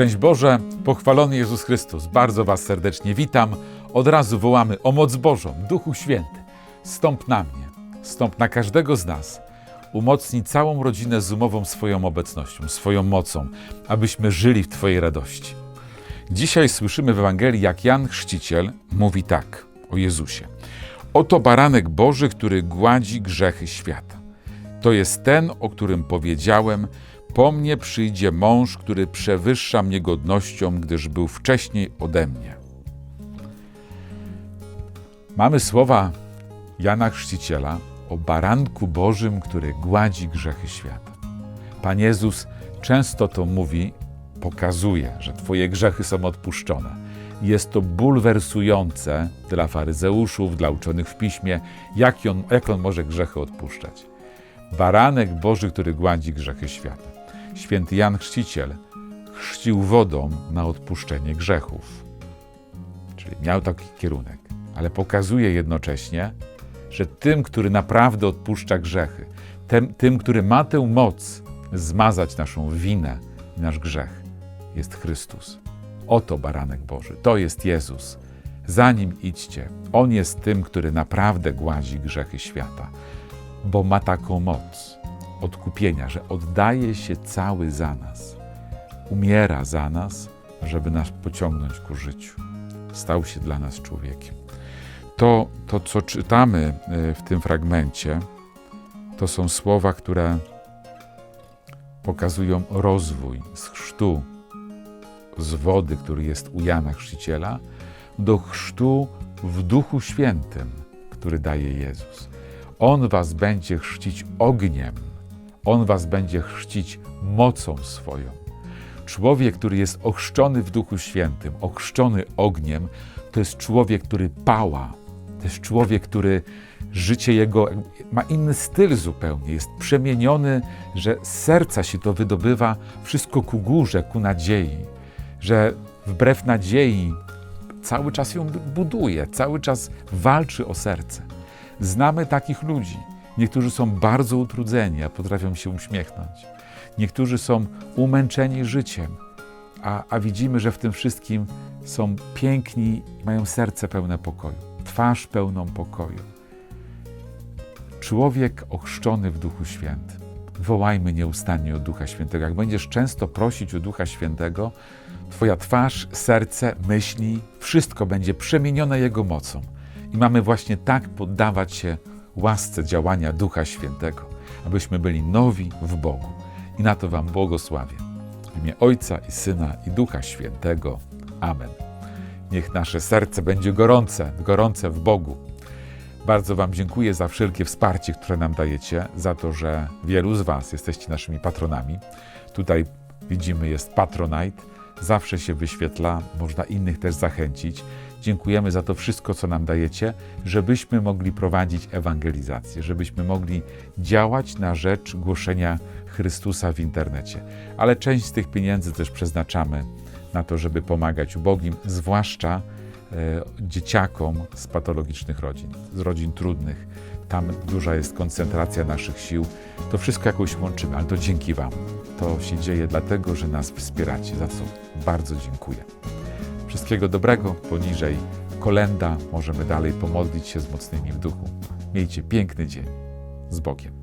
Szczęść Boże, pochwalony Jezus Chrystus. Bardzo Was serdecznie witam. Od razu wołamy o moc Bożą, Duchu Święty. Stąp na mnie, stąp na każdego z nas. Umocnij całą rodzinę zoomową swoją obecnością, swoją mocą, abyśmy żyli w Twojej radości. Dzisiaj słyszymy w Ewangelii, jak Jan Chrzciciel mówi tak o Jezusie. Oto baranek Boży, który gładzi grzechy świata. To jest ten, o którym powiedziałem, po mnie przyjdzie mąż, który przewyższa mnie godnością, gdyż był wcześniej ode mnie. Mamy słowa Jana Chrzciciela o baranku Bożym, który gładzi grzechy świata. Pan Jezus często to mówi, pokazuje, że Twoje grzechy są odpuszczone. Jest to bulwersujące dla faryzeuszów, dla uczonych w piśmie, jak on, jak on może grzechy odpuszczać. Baranek Boży, który gładzi grzechy świata. Święty Jan Chrzciciel chrzcił wodą na odpuszczenie grzechów. Czyli miał taki kierunek, ale pokazuje jednocześnie, że tym, który naprawdę odpuszcza grzechy, tym, tym który ma tę moc zmazać naszą winę i nasz grzech, jest Chrystus. Oto baranek Boży, to jest Jezus. Za nim idźcie. On jest tym, który naprawdę gładzi grzechy świata, bo ma taką moc odkupienia, że oddaje się cały za nas. Umiera za nas, żeby nas pociągnąć ku życiu. Stał się dla nas człowiekiem. To, to co czytamy y, w tym fragmencie, to są słowa, które pokazują rozwój z chrztu, z wody, który jest u Jana Chrzciciela, do chrztu w Duchu Świętym, który daje Jezus. On was będzie chrzcić ogniem, on was będzie chrzcić mocą swoją. Człowiek, który jest ochrzczony w Duchu Świętym, ochrzczony ogniem, to jest człowiek, który pała. To jest człowiek, który życie jego ma inny styl zupełnie, jest przemieniony, że z serca się to wydobywa wszystko ku górze, ku nadziei, że wbrew nadziei cały czas ją buduje, cały czas walczy o serce. Znamy takich ludzi. Niektórzy są bardzo utrudzeni, a potrafią się uśmiechnąć. Niektórzy są umęczeni życiem, a, a widzimy, że w tym wszystkim są piękni, mają serce pełne pokoju, twarz pełną pokoju. Człowiek ochrzczony w Duchu Świętym. Wołajmy nieustannie o Ducha Świętego. Jak będziesz często prosić o Ducha Świętego, Twoja twarz, serce, myśli, wszystko będzie przemienione Jego mocą. I mamy właśnie tak poddawać się łasce działania Ducha Świętego, abyśmy byli nowi w Bogu. I na to Wam błogosławię. W imię Ojca i Syna i Ducha Świętego. Amen. Niech nasze serce będzie gorące, gorące w Bogu. Bardzo Wam dziękuję za wszelkie wsparcie, które nam dajecie, za to, że wielu z Was jesteście naszymi patronami. Tutaj widzimy, jest Patronite. Zawsze się wyświetla, można innych też zachęcić. Dziękujemy za to wszystko, co nam dajecie, żebyśmy mogli prowadzić ewangelizację, żebyśmy mogli działać na rzecz głoszenia Chrystusa w internecie. Ale część z tych pieniędzy też przeznaczamy na to, żeby pomagać ubogim, zwłaszcza dzieciakom z patologicznych rodzin, z rodzin trudnych. Tam duża jest koncentracja naszych sił. To wszystko jakoś łączymy, ale to dzięki Wam. To się dzieje dlatego, że nas wspieracie, za co bardzo dziękuję. Wszystkiego dobrego, poniżej kolenda, możemy dalej pomodlić się z mocnymi w duchu. Miejcie piękny dzień. Z Bogiem.